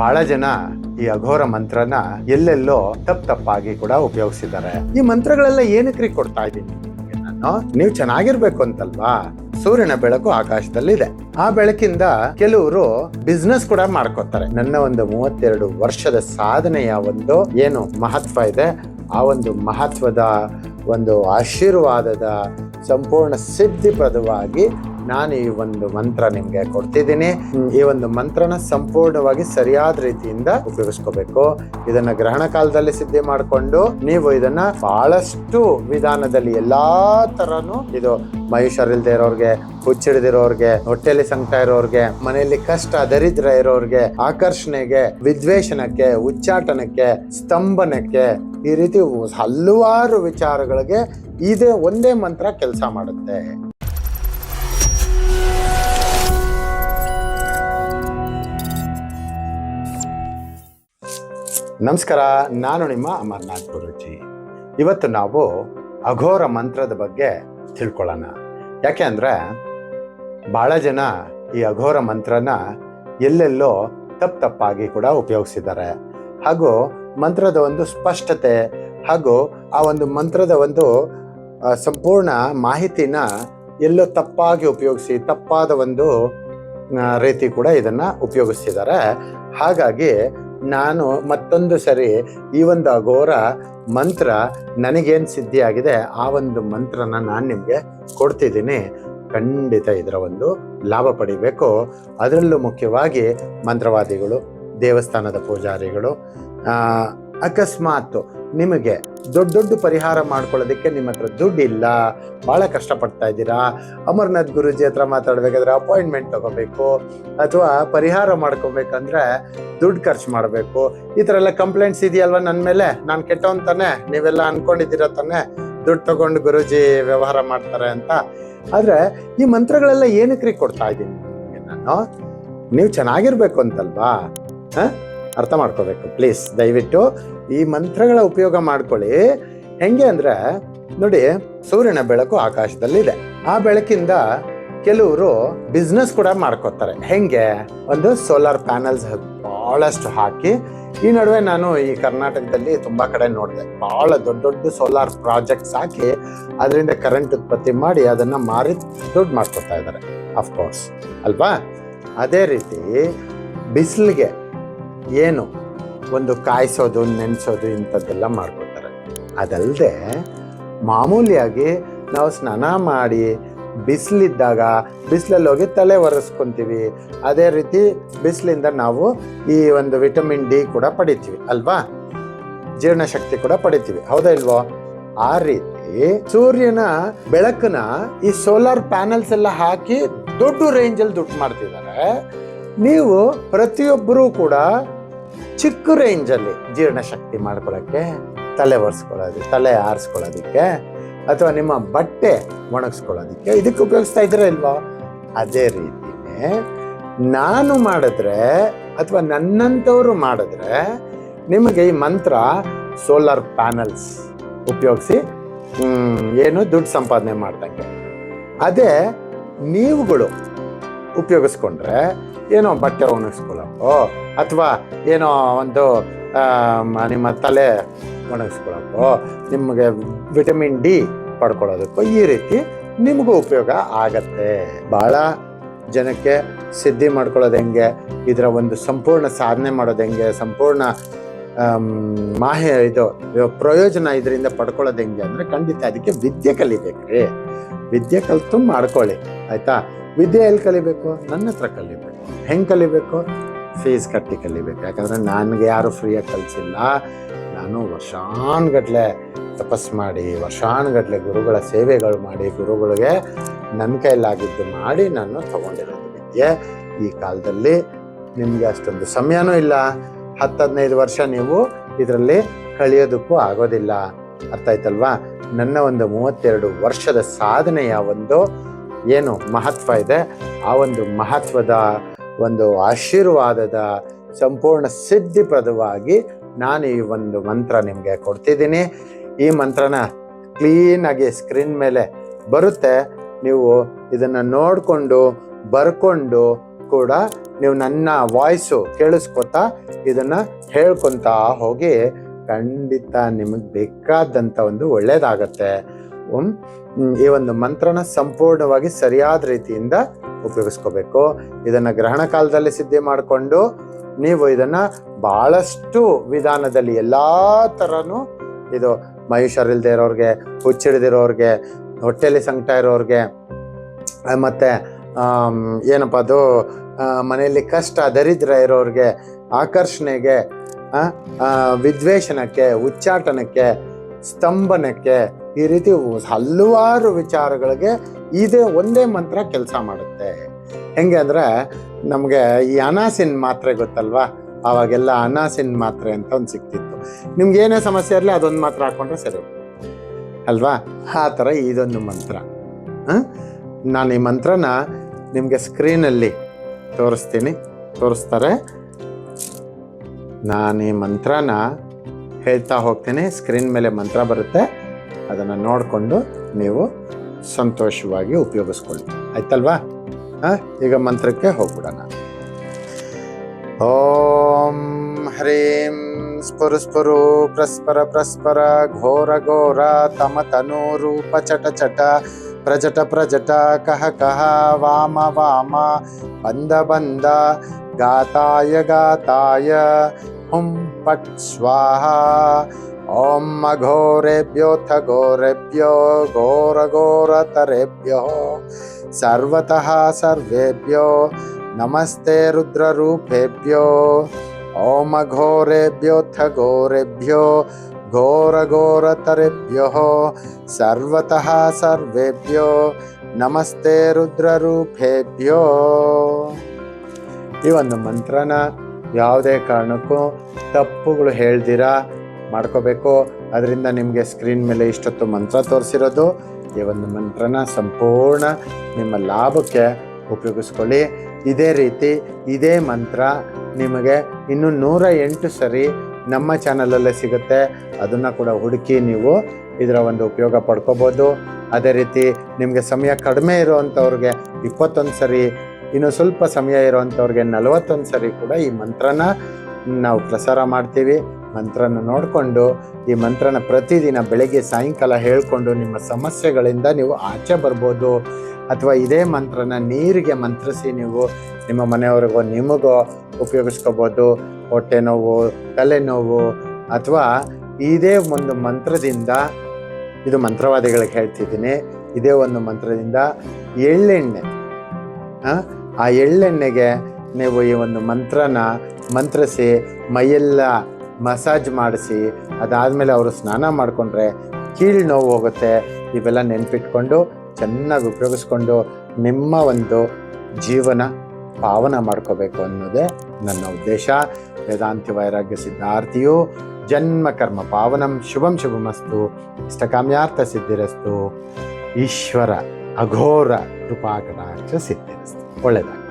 ಬಹಳ ಜನ ಈ ಅಘೋರ ಮಂತ್ರನ ಎಲ್ಲೆಲ್ಲೋ ತಪ್ಪ ತಪ್ಪಾಗಿ ಕೂಡ ಉಪಯೋಗಿಸಿದ್ದಾರೆ. ಈ ಮಂತ್ರಗಳೆಲ್ಲ ಏನಕ್ಕೆ ಕೊಡ್ತಾ ಇದ್ದೀನಿ ನಾನು ನೀವು ಚೆನ್ನಾಗಿರ್ಬೇಕು ಅಂತಲ್ವಾ? ಸೂರ್ಯನ ಬೆಳಕು ಆಕಾಶದಲ್ಲಿದೆ. ಆ ಬೆಳಕಿಂದ ಕೆಲವರು ಬಿಸ್ನೆಸ್ ಕೂಡ ಮಾಡ್ಕೋತಾರೆ. ನನ್ನ ಒಂದು ಮೂವತ್ತೆರಡು ವರ್ಷದ ಸಾಧನೆಯ ಒಂದು ಏನು ಮಹತ್ವ ಇದೆ, ಆ ಒಂದು ಮಹತ್ವದ ಒಂದು ಆಶೀರ್ವಾದದ ಸಂಪೂರ್ಣ ಸಿದ್ಧಿಪ್ರದವಾಗಿ ನಾನು ಈ ಒಂದು ಮಂತ್ರ ನಿಮ್ಗೆ ಕೊಡ್ತಿದ್ದೀನಿ. ಈ ಒಂದು ಮಂತ್ರನ ಸಂಪೂರ್ಣವಾಗಿ ಸರಿಯಾದ ರೀತಿಯಿಂದ ಉಪಯೋಗಿಸ್ಕೋಬೇಕು. ಇದನ್ನ ಗ್ರಹಣ ಕಾಲದಲ್ಲಿ ಸಿದ್ಧಿ ಮಾಡಿಕೊಂಡು ನೀವು ಇದನ್ನ ಬಹಳಷ್ಟು ವಿಧಾನದಲ್ಲಿ ಎಲ್ಲಾ ತರನು ಇದು ಮಹಿಷರಿಲ್ದೇ ಇರೋರ್ಗೆ, ಹುಚ್ಚಿಡ್ದಿರೋರ್ಗೆ ಹೊಟ್ಟೆಲಿ ಸಂಕಟ ಇರೋರ್ಗೆ, ಮನೆಯಲ್ಲಿ ಕಷ್ಟ, ದರಿದ್ರ ಇರೋರ್ಗೆ, ಆಕರ್ಷಣೆಗೆ ವಿದ್ವೇಷಣಕ್ಕೆ ಉಚ್ಚಾಟನಕ್ಕೆ, ಸ್ತಂಭನಕ್ಕೆ ಈ ರೀತಿ ಹಲವಾರು ವಿಚಾರಗಳಿಗೆ ಇದೇ ಒಂದೇ ಮಂತ್ರ ಕೆಲಸ ಮಾಡುತ್ತೆ. ನಮಸ್ಕಾರ, ನಾನು ನಿಮ್ಮ ಅಮರ್ನಾಥ್ ಗುರುಜಿ. ಇವತ್ತು ನಾವು ಅಘೋರ ಮಂತ್ರದ ಬಗ್ಗೆ ತಿಳ್ಕೊಳ್ಳೋಣ. ಯಾಕೆ ಅಂದರೆ, ಭಾಳ ಜನ ಈ ಅಘೋರ ಮಂತ್ರನ ಎಲ್ಲೆಲ್ಲೋ ತಪ್ಪು ತಪ್ಪಾಗಿ ಕೂಡ ಉಪಯೋಗಿಸಿದ್ದಾರೆ. ಹಾಗೂ ಮಂತ್ರದ ಒಂದು ಸ್ಪಷ್ಟತೆ ಹಾಗೂ ಆ ಒಂದು ಮಂತ್ರದ ಒಂದು ಸಂಪೂರ್ಣ ಮಾಹಿತಿನ ಎಲ್ಲೋ ತಪ್ಪಾಗಿ ಉಪಯೋಗಿಸಿ, ತಪ್ಪಾದ ಒಂದು ರೀತಿ ಕೂಡ ಇದನ್ನು ಉಪಯೋಗಿಸ್ತಿದ್ದಾರೆ. ಹಾಗಾಗಿ ನಾನು ಮತ್ತೊಂದು ಸರಿ ಈ ಒಂದು ಅಘೋರ ಮಂತ್ರ ನನಗೇನು ಸಿದ್ಧಿಯಾಗಿದೆ, ಆ ಒಂದು ಮಂತ್ರನ ನಾನು ನಿಮಗೆ ಕೊಡ್ತಿದ್ದೀನಿ. ಖಂಡಿತ ಇದರ ಒಂದು ಲಾಭ ಪಡಿಬೇಕು. ಅದರಲ್ಲೂ ಮುಖ್ಯವಾಗಿ ಮಂತ್ರವಾದಿಗಳು, ದೇವಸ್ಥಾನದ ಪೂಜಾರಿಗಳು ಅಕಸ್ಮಾತ್ ನಿಮಗೆ ದೊಡ್ಡ ದೊಡ್ಡ ಪರಿಹಾರ ಮಾಡ್ಕೊಳ್ಳೋದಕ್ಕೆ ನಿಮ್ಮ ಹತ್ರ ದುಡ್ಡಿಲ್ಲ. ಭಾಳ ಕಷ್ಟಪಡ್ತಾ ಇದ್ದೀರಾ? ಅಮರ್ನಾಥ್ ಗುರುಜಿ ಹತ್ರ ಮಾತಾಡ್ಬೇಕಾದ್ರೆ ಅಪಾಯಿಂಟ್ಮೆಂಟ್ ತಗೋಬೇಕು, ಅಥವಾ ಪರಿಹಾರ ಮಾಡ್ಕೋಬೇಕಂದ್ರೆ ದುಡ್ಡು ಖರ್ಚು ಮಾಡಬೇಕು. ಈ ಥರ ಎಲ್ಲ ಕಂಪ್ಲೇಂಟ್ಸ್ ಇದೆಯಲ್ವ ನನ್ನ ಮೇಲೆ? ನಾನು ಕೆಟ್ಟವನ್ ತಾನೆ? ನೀವೆಲ್ಲ ಅನ್ಕೊಂಡಿದ್ದೀರ ತಾನೆ? ದುಡ್ಡು ತಗೊಂಡು ಗುರುಜಿ ವ್ಯವಹಾರ ಮಾಡ್ತಾರೆ ಅಂತ. ಆದರೆ ಈ ಮಂತ್ರಗಳೆಲ್ಲ ಏನಕ್ಕೆ ಕೊಡ್ತಾ ಇದ್ದೀನಿ? ನಾನು ನೀವು ಚೆನ್ನಾಗಿರ್ಬೇಕು ಅಂತಲ್ವಾ? ಹ? ಅರ್ಥ ಮಾಡ್ಕೋಬೇಕು. ಪ್ಲೀಸ್ ದಯವಿಟ್ಟು ಈ ಮಂತ್ರಗಳ ಉಪಯೋಗ ಮಾಡ್ಕೊಳ್ಳಿ. ಹೆಂಗೆ ಅಂದ್ರೆ, ನೋಡಿ, ಸೂರ್ಯನ ಬೆಳಕು ಆಕಾಶದಲ್ಲಿದೆ. ಆ ಬೆಳಕಿಂದ ಕೆಲವರು ಬಿಸ್ನೆಸ್ ಕೂಡ ಮಾಡ್ಕೋತಾರೆ. ಹೆಂಗೆ? ಒಂದು ಸೋಲಾರ್ ಪ್ಯಾನಲ್ಸ್ ಬಹಳಷ್ಟು ಹಾಕಿ, ಈ ನಡುವೆ ನಾನು ಈ ಕರ್ನಾಟಕದಲ್ಲಿ ತುಂಬಾ ಕಡೆ ನೋಡಿದೆ. ಬಹಳ ದೊಡ್ಡ ದೊಡ್ಡ ಸೋಲಾರ್ ಪ್ರಾಜೆಕ್ಟ್ಸ್ ಹಾಕಿ, ಅದರಿಂದ ಕರೆಂಟ್ ಉತ್ಪತ್ತಿ ಮಾಡಿ ಅದನ್ನ ಮಾರಿ ದುಡ್ಡು ಮಾಡ್ಕೊತಾ ಇದ್ದಾರೆ. ಅಫ್ಕೋರ್ಸ್ ಅಲ್ವಾ? ಅದೇ ರೀತಿ, ಬಿಸಿಲಿಗೆ ಏನು? ಒಂದು ಕಾಯಿಸೋದು, ನೆನೆಸೋದು ಇಂಥದ್ದೆಲ್ಲ ಮಾಡ್ಕೊತಾರೆ ಅದಲ್ಲದೆ ಮಾಮೂಲಿಯಾಗಿ ನಾವು ಸ್ನಾನ ಮಾಡಿ ಬಿಸಿಲಿದ್ದಾಗ ಬಿಸಿಲಲ್ಲಿ ಹೋಗಿ ತಲೆ ಒರೆಸ್ಕೊತೀವಿ. ಅದೇ ರೀತಿ ಬಿಸಿಲಿಂದ ನಾವು ಈ ಒಂದು ವಿಟಮಿನ್ ಡಿ ಕೂಡ ಪಡಿತೀವಿ, ಅಲ್ವಾ? ಜೀರ್ಣಶಕ್ತಿ ಕೂಡ ಪಡಿತೀವಿ, ಹೌದಾ ಇಲ್ವೋ? ಆ ರೀತಿ ಸೂರ್ಯನ ಬೆಳಕನ್ನ ಈ ಸೋಲಾರ್ ಪ್ಯಾನಲ್ಸ್ ಎಲ್ಲ ಹಾಕಿ ದೊಡ್ಡ ರೇಂಜಲ್ಲಿ ದುಡ್ಡು ಮಾಡ್ತಿದ್ದಾರೆ. ನೀವು ಪ್ರತಿಯೊಬ್ಬರೂ ಕೂಡ ಚಿಕ್ಕ ರೇಂಜಲ್ಲಿ ಜೀರ್ಣಶಕ್ತಿ ಮಾಡ್ಕೊಳ್ಳೋಕ್ಕೆ ತಲೆ ಒರೆಸ್ಕೊಳ್ಳೋದಕ್ಕೆ ತಲೆ ಆರಿಸ್ಕೊಳ್ಳೋದಕ್ಕೆ ಅಥವಾ ನಿಮ್ಮ ಬಟ್ಟೆ ಒಣಗಿಸ್ಕೊಳ್ಳೋದಕ್ಕೆ ಇದಕ್ಕೆ ಉಪಯೋಗಿಸ್ತಾ ಇದ್ರೆ ಇಲ್ವೋ? ಅದೇ ರೀತಿನೇ ನಾನು ಮಾಡಿದ್ರೆ ಅಥವಾ ನನ್ನಂಥವ್ರು ಮಾಡಿದ್ರೆ ನಿಮಗೆ ಈ ಮಂತ್ರ ಸೋಲಾರ್ ಪ್ಯಾನಲ್ಸ್ ಉಪಯೋಗಿಸಿ ಏನು ದುಡ್ಡು ಸಂಪಾದನೆ ಮಾಡ್ದಂಗೆ. ಅದೇ ನೀವುಗಳು ಉಪಯೋಗಿಸ್ಕೊಂಡ್ರೆ ಏನೋ ಬಟ್ಟೆ ಒಣಗಿಸ್ಕೊಳ್ಳೋಕ್ಕೋ ಅಥವಾ ಏನೋ ಒಂದು ನಿಮ್ಮ ತಲೆ ಒಣಗಿಸ್ಕೊಳ್ಳೋಕ್ಕೋ ನಿಮಗೆ ವಿಟಮಿನ್ ಡಿ ಪಡ್ಕೊಳ್ಳೋದಕ್ಕೋ ಈ ರೀತಿ ನಿಮಗೂ ಉಪಯೋಗ ಆಗತ್ತೆ. ಭಾಳ ಜನಕ್ಕೆ ಸಿದ್ಧಿ ಮಾಡ್ಕೊಳ್ಳೋದು ಹೆಂಗೆ, ಇದರ ಒಂದು ಸಂಪೂರ್ಣ ಸಾಧನೆ ಮಾಡೋದು ಹೆಂಗೆ, ಸಂಪೂರ್ಣ ಮಾಹಿ ಇದು ಪ್ರಯೋಜನ ಇದರಿಂದ ಪಡ್ಕೊಳ್ಳೋದು ಹೆಂಗೆ ಅಂದರೆ ಖಂಡಿತ ಅದಕ್ಕೆ ವಿದ್ಯೆ ಕಲಿಬೇಕು ರೀ ವಿದ್ಯೆ ಕಲಿತು ಮಾಡ್ಕೊಳ್ಳಿ, ಆಯಿತಾ? ವಿದ್ಯೆ ಎಲ್ಲಿ ಕಲಿಬೇಕು? ನನ್ನ ಹತ್ರ ಕಲಿಬೇಕು. ಹೆಂಗೆ ಕಲಿಬೇಕು? ಫೀಸ್ ಕಟ್ಟಿ ಕಲಿಬೇಕು. ಯಾಕಂದರೆ ನನಗೆ ಯಾರು ಫ್ರೀಯಾಗಿ ಕಲಿಸಿಲ್ಲ. ನಾನು ವರ್ಷಾನ್ಗಟ್ಲೆ ತಪಸ್ ಮಾಡಿ, ವರ್ಷಾನ್ಗಟ್ಲೆ ಗುರುಗಳ ಸೇವೆಗಳು ಮಾಡಿ, ಗುರುಗಳಿಗೆ ನನ್ನ ಕೈಲಾಗಿದ್ದು ಮಾಡಿ ನಾನು ತಗೊಂಡಿರೋದು ವಿದ್ಯೆ. ಈ ಕಾಲದಲ್ಲಿ ನಿಮಗೆ ಅಷ್ಟೊಂದು ಸಮಯನೂ ಇಲ್ಲ. ಹತ್ತು ಹದಿನೈದು ವರ್ಷ ನೀವು ಇದರಲ್ಲಿ ಕಳೆಯೋದಕ್ಕೂ ಆಗೋದಿಲ್ಲ. ಅರ್ಥ ಆಯ್ತಲ್ವಾ? ನನ್ನ ಒಂದು ಮೂವತ್ತೆರಡು ವರ್ಷದ ಸಾಧನೆಯ ಒಂದು ಏನು ಮಹತ್ವ ಇದೆ? ಆ ಒಂದು ಮಹತ್ವದ ಒಂದು ಆಶೀರ್ವಾದದ ಸಂಪೂರ್ಣ ಸಿದ್ಧಿಪ್ರದವಾಗಿ ನಾನು ಈ ಒಂದು ಮಂತ್ರ ನಿಮಗೆ ಕೊಡ್ತಿದ್ದೀನಿ ಈ ಮಂತ್ರನ ಕ್ಲೀನಾಗಿ ಸ್ಕ್ರೀನ್ ಮೇಲೆ ಬರುತ್ತೆ ನೀವು ಇದನ್ನು ನೋಡಿಕೊಂಡು ಬರ್ಕೊಂಡು ಕೂಡ ನೀವು ನನ್ನ ವಾಯ್ಸು ಕೇಳಿಸ್ಕೊತಾ ಇದನ್ನು ಹೇಳ್ಕೊತಾ ಹೋಗಿ ಖಂಡಿತ ನಿಮಗೆ ಬೇಕಾದಂಥ ಒಂದು. ಹ್ಮ್, ಈ ಒಂದು ಮಂತ್ರನ ಸಂಪೂರ್ಣವಾಗಿ ಸರಿಯಾದ ರೀತಿಯಿಂದ ಉಪಯೋಗಿಸ್ಕೋಬೇಕು. ಇದನ್ನು ಗ್ರಹಣ ಕಾಲದಲ್ಲಿ ಸಿದ್ಧಿ ಮಾಡಿಕೊಂಡು ನೀವು ಇದನ್ನು ಭಾಳಷ್ಟು ವಿಧಾನದಲ್ಲಿ ಎಲ್ಲ ಥರನೂ ಇದು ಮಹಿಷರಿಲ್ದೇ ಇರೋರಿಗೆ, ಹುಚ್ಚಿಡ್ದಿರೋರಿಗೆ ಹೊಟ್ಟೆಯಲ್ಲಿ ಸಂಕಟ ಇರೋರಿಗೆ ಮತ್ತು ಏನಪ್ಪ ಅದು ಮನೆಯಲ್ಲಿ ಕಷ್ಟ, ದರಿದ್ರ ಇರೋರಿಗೆ, ಆಕರ್ಷಣೆಗೆ ವಿದ್ವೇಷಣಕ್ಕೆ ಉಚ್ಚಾಟನಕ್ಕೆ, ಸ್ತಂಭನಕ್ಕೆ ಈ ರೀತಿ ಹಲವಾರು ವಿಚಾರಗಳಿಗೆ ಇದೇ ಒಂದೇ ಮಂತ್ರ ಕೆಲಸ ಮಾಡುತ್ತೆ. ಹೆಂಗೆ ಅಂದರೆ ನಮಗೆ ಈ ಅನಾಸಿನ ಮಾತ್ರೆ ಗೊತ್ತಲ್ವಾ? ಆವಾಗೆಲ್ಲ ಅನಾಸಿನ ಮಾತ್ರೆ ಅಂತ ಒಂದು ಸಿಕ್ತಿತ್ತು. ನಿಮ್ಗೆ ಏನೇ ಸಮಸ್ಯೆ ಇರಲಿ ಅದೊಂದು ಮಾತ್ರ ಹಾಕೊಂಡ್ರೆ ಸರಿ ಅಲ್ವಾ? ಆ ಥರ ಇದೊಂದು ಮಂತ್ರ? ನಾನು ಈ ಮಂತ್ರನ ನಿಮಗೆ ಸ್ಕ್ರೀನಲ್ಲಿ ತೋರಿಸ್ತೀನಿ. ತೋರಿಸ್ತಾರೆ. ನಾನು ಈ ಮಂತ್ರನ ಹೇಳ್ತಾ ಹೋಗ್ತೀನಿ. ಸ್ಕ್ರೀನ್ ಮೇಲೆ ಮಂತ್ರ ಬರುತ್ತೆ. ಅದನ್ನು ನೋಡಿಕೊಂಡು ನೀವು ಸಂತೋಷವಾಗಿ ಉಪಯೋಗಿಸ್ಕೊಳ್ಳಿ. ಆಯ್ತಲ್ವಾ? ಹಾಂ ಈಗ ಮಂತ್ರಕ್ಕೆ ಹೋಗ್ಬಿಡೋಣ. ಓಂ ಹ್ರೀಂ ಸ್ಫುರು ಸ್ಫುರು ಪ್ರಸ್ಪರ ಪ್ರಸ್ಪರ ಘೋರ ಘೋರ ತಮ ತನೋ ರೂಪ ಚಟ ಚಟ ಪ್ರಜಟ ಪ್ರಜಟ ಕಹ ಕಹ ವಾಮ ವಾಮ ಬಂದ ಬಂದ ಗಾತಾಯ ಗಾತಾಯ ಹುಂ ಪಟ್ ಸ್ವಾಹ ಓಂ ಅಘೋರೇಭ್ಯೋಥ ಘೋರೆಭ್ಯೋ ಘೋರ ತರೆಭ್ಯೋ ಸರ್ವತಃ ಸರ್ವೇಭ್ಯೋ ನಮಸ್ತೆ ರುದ್ರರೂಪೇಭ್ಯೋ ಓಂ ಅಘೋರೇಭ್ಯೋಥ ಘೋರೆಭ್ಯೋ ಘೋರ ಘೋರತರೆಭ್ಯೋ ಸರ್ವತಃ ಸರ್ವೇಭ್ಯೋ ನಮಸ್ತೆ ರುದ್ರರೂಪೇಭ್ಯೋ ಈ ಒಂದು ಮಂತ್ರನ ಯಾವುದೇ ಕಾರಣಕ್ಕೂ ತಪ್ಪುಗಳು ಹೇಳ್ದಿರಾ? ಮಾಡ್ಕೋಬೇಕು. ಅದರಿಂದ ನಿಮಗೆ ಸ್ಕ್ರೀನ್ ಮೇಲೆ ಇಷ್ಟೊತ್ತು ಮಂತ್ರ ತೋರಿಸಿರೋದು, ಈ ಒಂದು ಮಂತ್ರನ ಸಂಪೂರ್ಣ ನಿಮ್ಮ ಲಾಭಕ್ಕೆ ಉಪಯೋಗಿಸ್ಕೊಳ್ಳಿ. ಇದೇ ರೀತಿ ಇದೇ ಮಂತ್ರ ನಿಮಗೆ ಇನ್ನು ನೂರ ಎಂಟು ಸರಿ ನಮ್ಮ ಚಾನಲಲ್ಲೇ ಸಿಗುತ್ತೆ. ಅದನ್ನು ಕೂಡ ಹುಡುಕಿ ನೀವು ಇದರ ಒಂದು ಉಪಯೋಗ ಪಡ್ಕೋಬೋದು. ಅದೇ ರೀತಿ ನಿಮಗೆ ಸಮಯ ಕಡಿಮೆ ಇರುವಂಥವ್ರಿಗೆ ಇಪ್ಪತ್ತೊಂದು ಸರಿ, ಇನ್ನು ಸ್ವಲ್ಪ ಸಮಯ ಇರುವಂಥವ್ರಿಗೆ ನಲವತ್ತೊಂದು ಸರಿ ಕೂಡ ಈ ಮಂತ್ರನ ನಾವು ಪ್ರಸಾರ ಮಾಡ್ತೀವಿ. ಮಂತ್ರನ ನೋಡಿಕೊಂಡು ಈ ಮಂತ್ರನ ಪ್ರತಿದಿನ ಬೆಳಗ್ಗೆ ಸಾಯಂಕಾಲ ಹೇಳಿಕೊಂಡು ನಿಮ್ಮ ಸಮಸ್ಯೆಗಳಿಂದ ನೀವು ಆಚೆ ಬರ್ಬೋದು. ಅಥವಾ ಇದೇ ಮಂತ್ರನ ನೀರಿಗೆ ಮಂತ್ರಿಸಿ ನೀವು ನಿಮ್ಮ ಮನೆಯವ್ರಿಗೋ ನಿಮಗೋ ಉಪಯೋಗಿಸ್ಕೋಬೋದು. ಹೊಟ್ಟೆ ನೋವು ತಲೆನೋವು ಅಥವಾ ಇದೇ ಒಂದು ಮಂತ್ರದಿಂದ ಇದು ಮಂತ್ರವಾದಿಗಳಿಗೆ ಹೇಳ್ತಿದ್ದೀನಿ. ಇದೇ ಒಂದು ಮಂತ್ರದಿಂದ ಎಳ್ಳೆಣ್ಣೆ ಆ, ಎಳ್ಳೆಣ್ಣೆಗೆ ನೀವು ಈ ಒಂದು ಮಂತ್ರನ ಮಂತ್ರಿಸಿ ಮೈಯೆಲ್ಲ ಮಸಾಜ್ ಮಾಡಿಸಿ, ಅದಾದಮೇಲೆ ಅವರು ಸ್ನಾನ ಮಾಡಿಕೊಂಡ್ರೆ ಕೀಳು ನೋವು ಹೋಗುತ್ತೆ. ಇವೆಲ್ಲ ನೆನಪಿಟ್ಕೊಂಡು ಚೆನ್ನಾಗಿ ಉಪಯೋಗಿಸ್ಕೊಂಡು ನಿಮ್ಮ ಒಂದು ಜೀವನ ಪಾವನ ಮಾಡ್ಕೋಬೇಕು ಅನ್ನೋದೇ ನನ್ನ ಉದ್ದೇಶ. ವೇದಾಂತಿ ವೈರಾಗ್ಯ ಸಿದ್ಧಾರ್ಥಿಯು ಜನ್ಮ, ಕರ್ಮ, ಪಾವನಂ ಶುಭಂ ಶುಭಮಸ್ತು. ಇಷ್ಟಕಾಮ್ಯಾರ್ಥ ಸಿದ್ಧಿರಸ್ತು. ಈಶ್ವರ ಅಘೋರ ಕೃಪಾಕಟಾಕ್ಷ ಸಿದ್ಧಿರಸ್ತು. ಒಳ್ಳೆಯದಾಗ